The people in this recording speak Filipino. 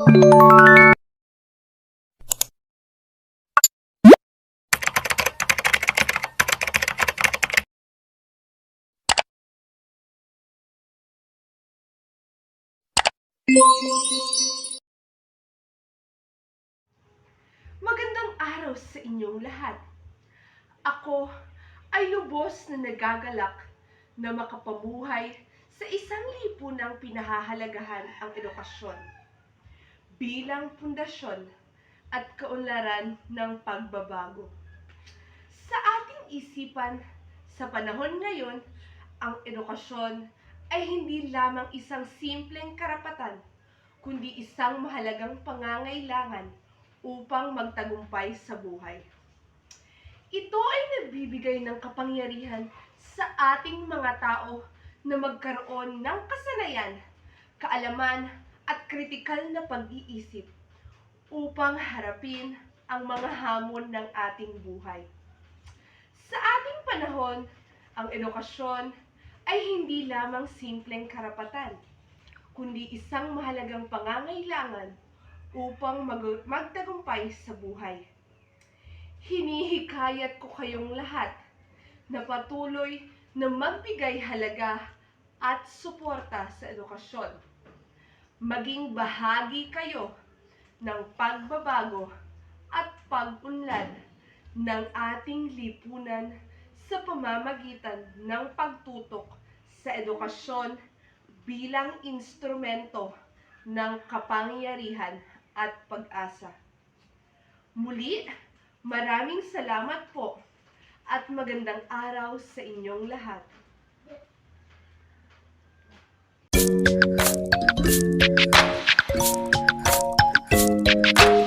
Magandang araw sa inyong lahat. Ako ay lubos na nagagalak na makapamuhay sa isang lipunang pinahahalagahan ang edukasyon bilang pundasyon at kaunlaran ng pagbabago. Sa ating isipan, sa panahon ngayon, ang edukasyon ay hindi lamang isang simpleng karapatan, kundi isang mahalagang pangangailangan upang magtagumpay sa buhay. Ito ay nagbibigay ng kapangyarihan sa ating mga tao na magkaroon ng kasanayan, kaalaman kritikal na pag-iisip upang harapin ang mga hamon ng ating buhay. Sa ating panahon, ang edukasyon ay hindi lamang simpleng karapatan, kundi isang mahalagang pangangailangan upang mag- magtagumpay sa buhay. Hinihikayat ko kayong lahat na patuloy na magbigay halaga at suporta sa edukasyon. Maging bahagi kayo ng pagbabago at pag-unlad ng ating lipunan sa pamamagitan ng pagtutok sa edukasyon bilang instrumento ng kapangyarihan at pag-asa. Muli, maraming salamat po at magandang araw sa inyong lahat. Thank Bye.